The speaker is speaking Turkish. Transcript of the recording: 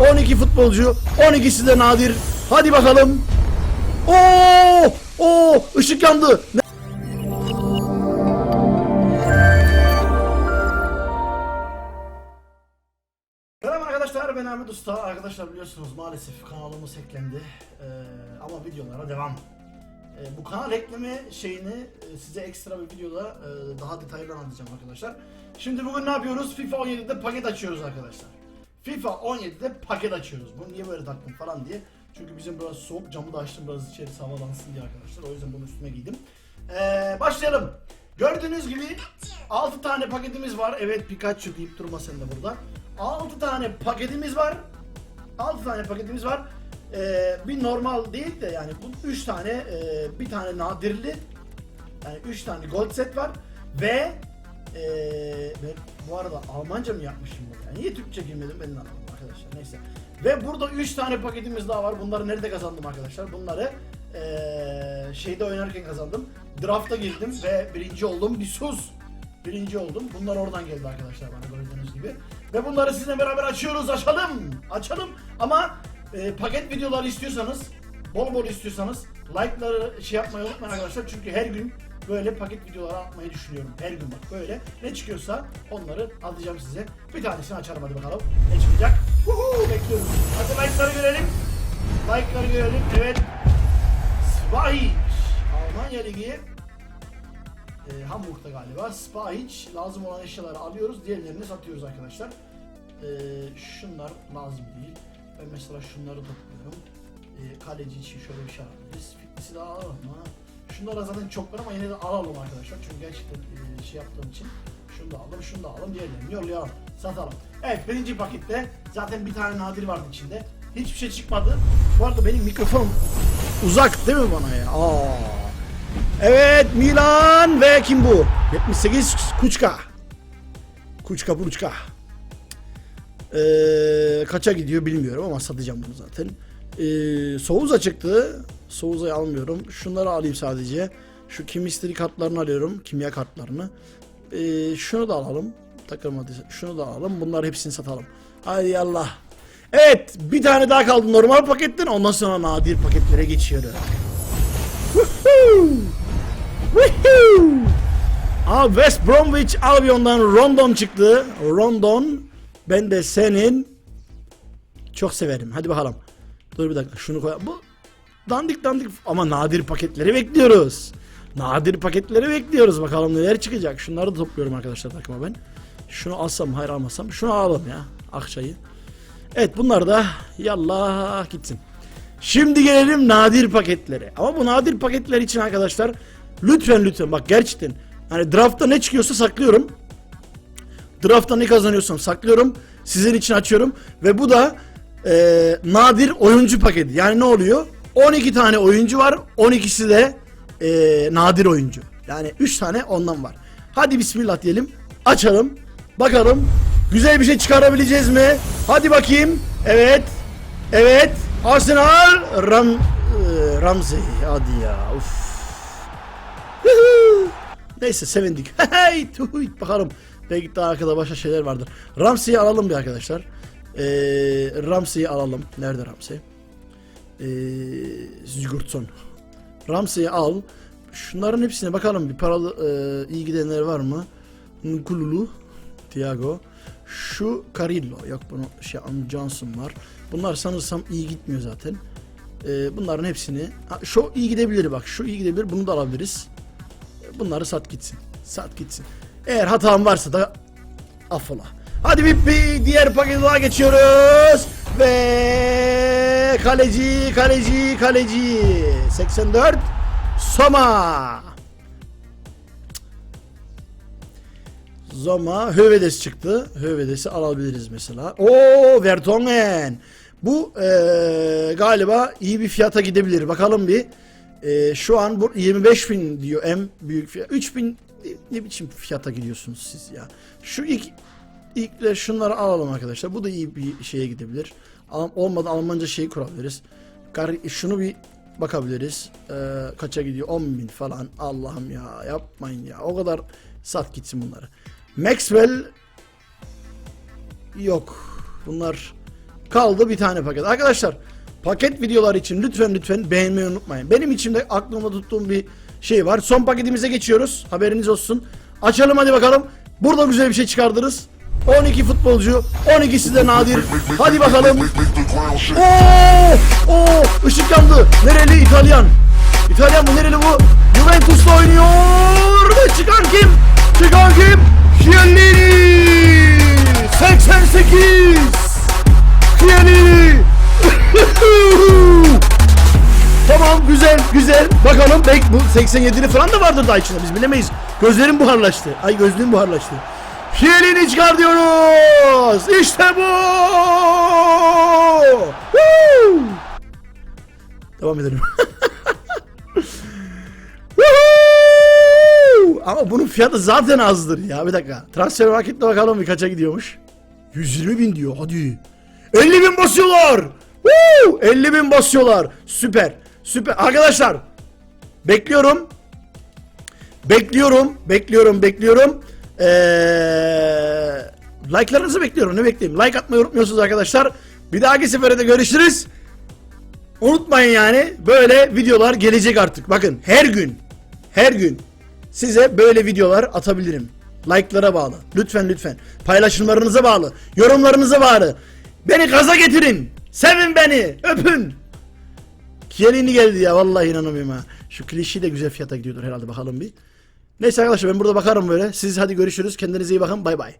12 futbolcu. 12'si de nadir. Hadi bakalım. Oo! Oo! Işık yandı. Ne- Selam arkadaşlar ben Ahmet Usta. Arkadaşlar biliyorsunuz maalesef kanalımız hacklendi. Ee, ama videolara devam. Ee, bu kanal ekleme şeyini e, size ekstra bir videoda e, daha detaylı anlatacağım arkadaşlar. Şimdi bugün ne yapıyoruz? FIFA 17'de paket açıyoruz arkadaşlar. FIFA 17'de paket açıyoruz. Bunu niye böyle taktım falan diye. Çünkü bizim burası soğuk. Camı da açtım biraz içerisi havalansın diye arkadaşlar. O yüzden bunu üstüme giydim. Ee, başlayalım. Gördüğünüz gibi 6 tane paketimiz var. Evet Pikachu deyip durma sen de burada. 6 tane paketimiz var. 6 tane paketimiz var. Ee, bir normal değil de yani bu 3 tane e, bir tane nadirli yani 3 tane gold set var ve e, ben bu arada Almanca mı yapmışım bunu? Yani niye Türkçe girmedim ben anlamadım arkadaşlar. Neyse. Ve burada 3 tane paketimiz daha var. Bunları nerede kazandım arkadaşlar? Bunları e, şeyde oynarken kazandım. Draft'a girdim ve birinci oldum. Bir sus. Birinci oldum. Bunlar oradan geldi arkadaşlar bana gördüğünüz gibi. Ve bunları sizinle beraber açıyoruz. Açalım. Açalım. Ama e, paket videoları istiyorsanız, bol bol istiyorsanız like'ları şey yapmayı unutmayın arkadaşlar. Çünkü her gün böyle paket videoları atmayı düşünüyorum. Her gün bak böyle. Ne çıkıyorsa onları atacağım size. Bir tanesini açalım hadi bakalım. Ne çıkacak? Woohoo, bekliyoruz. Hadi like'ları görelim. Like'ları görelim. Evet. Spahich. Almanya Ligi. E, Hamburg'da galiba. Spahich. Lazım olan eşyaları alıyoruz. Diğerlerini satıyoruz arkadaşlar. E, şunlar lazım değil. Ben mesela şunları topluyorum. E, kaleci için şöyle bir şey alabiliriz. Fitness'i de alalım ha. Şunlara zaten çok var ama yine de alalım arkadaşlar. Çünkü gerçekten e, şey yaptığım için. Şunu da alalım, şunu da alalım. Diğerlerini yollayalım. Satalım. Evet birinci pakette zaten bir tane nadir vardı içinde. Hiçbir şey çıkmadı. Bu arada benim mikrofon uzak değil mi bana ya? Aa. Evet Milan ve kim bu? 78 Kuçka. Kuçka Kuçka. Ee, kaça gidiyor bilmiyorum ama satacağım bunu zaten. Ee, Souza çıktı. Souza'yı almıyorum. Şunları alayım sadece. Şu kimisteri kartlarını alıyorum. Kimya kartlarını. Ee, şunu da alalım. Takılmadıysa şunu da alalım. Bunlar hepsini satalım. Hadi yallah. Evet bir tane daha kaldı normal paketten. Ondan sonra nadir paketlere geçiyoruz. Woohoo! Woohoo! Aa, West Bromwich Albion'dan Rondon çıktı. Rondon. Ben de senin çok severim. Hadi bakalım. Dur bir dakika şunu koy. Bu dandik dandik ama nadir paketleri bekliyoruz. Nadir paketleri bekliyoruz. Bakalım neler çıkacak. Şunları da topluyorum arkadaşlar takıma ben. Şunu alsam hayır almasam. Şunu alalım ya. Akçayı. Evet bunlar da yallah gitsin. Şimdi gelelim nadir paketlere. Ama bu nadir paketler için arkadaşlar lütfen lütfen bak gerçekten hani draftta ne çıkıyorsa saklıyorum. Draftta ne kazanıyorsam saklıyorum. Sizin için açıyorum. Ve bu da e, nadir oyuncu paketi. Yani ne oluyor? 12 tane oyuncu var. 12'si de e, nadir oyuncu. Yani 3 tane ondan var. Hadi bismillah diyelim. Açalım. Bakalım. Güzel bir şey çıkarabileceğiz mi? Hadi bakayım. Evet. Evet. Arsenal. Ram e, Ramsey. Hadi ya. Uf. Neyse sevindik. Hey, tuhuyt bakalım. Belki daha arkada başka şeyler vardır. Ramsey'i alalım bir arkadaşlar. Ee, Ramsey'i alalım. Nerede Ramsey? Ee, Sigurdsson. Ramsey'i al. Şunların hepsine bakalım bir paralı e, iyi gidenler var mı? Nkululu, Thiago. Şu Carillo. Yok bunu şey Johnson var. Bunlar sanırsam iyi gitmiyor zaten. Ee, bunların hepsini ha, şu iyi gidebilir bak. Şu iyi gidebilir. Bunu da alabiliriz. Bunları sat gitsin. Sat gitsin. Eğer hatam varsa da affola. Hadi bir, bir diğer pakete daha geçiyoruz. Ve kaleci, kaleci, kaleci. 84. Soma. Zoma Hövedes çıktı. Hövedes'i alabiliriz mesela. Oo Vertonghen. Bu eee, galiba iyi bir fiyata gidebilir. Bakalım bir. Eee, şu an bu 25 bin diyor en büyük fiyat. 3 bin ne, biçim fiyata gidiyorsunuz siz ya. Şu ilk ilkler şunları alalım arkadaşlar. Bu da iyi bir şeye gidebilir. Olmadı Almanca şeyi kurabiliriz. Şunu bir bakabiliriz. Eee, kaça gidiyor? 10 bin falan. Allah'ım ya yapmayın ya. O kadar sat gitsin bunları. Maxwell yok. Bunlar Kaldı bir tane paket. Arkadaşlar paket videolar için lütfen lütfen beğenmeyi unutmayın. Benim içimde aklımda tuttuğum bir şey var. Son paketimize geçiyoruz. Haberiniz olsun. Açalım hadi bakalım. Burada güzel bir şey çıkardınız. 12 futbolcu, 12'si de nadir. Hadi bakalım. Oo! Oo! Işık yandı. Nereli? İtalyan. İtalyan bu nereli bu? Juventus'ta oynuyor. Ve çıkan kim? Çıkan kim? Chiellini. 88. Chiellini. tamam güzel güzel. Bakalım belki bu 87'li falan da vardır daha içinde biz bilemeyiz. Gözlerim buharlaştı. Ay gözlüğüm buharlaştı. Chiellini çıkar diyoruz. İşte bu. Woo! Devam edelim. Ama bunun fiyatı zaten azdır ya. Bir dakika. Transfer markette bakalım bir kaça gidiyormuş. 120 bin diyor hadi. 50 bin basıyorlar. Woo! 50 bin basıyorlar. Süper. Süper. Arkadaşlar. Bekliyorum. Bekliyorum. Bekliyorum. Bekliyorum. Ee, like'larınızı bekliyorum. Ne bekleyeyim? Like atmayı unutmuyorsunuz arkadaşlar. Bir dahaki sefere de görüşürüz. Unutmayın yani böyle videolar gelecek artık. Bakın her gün her gün size böyle videolar atabilirim. Like'lara bağlı. Lütfen lütfen. Paylaşımlarınıza bağlı. Yorumlarınıza bağlı. Beni gaza getirin. Sevin beni. Öpün. Kielini geldi ya vallahi inanamıyorum ha. Şu klişi de güzel fiyata gidiyordur herhalde bakalım bir. Neyse arkadaşlar ben burada bakarım böyle. Siz hadi görüşürüz. Kendinize iyi bakın. Bay bay.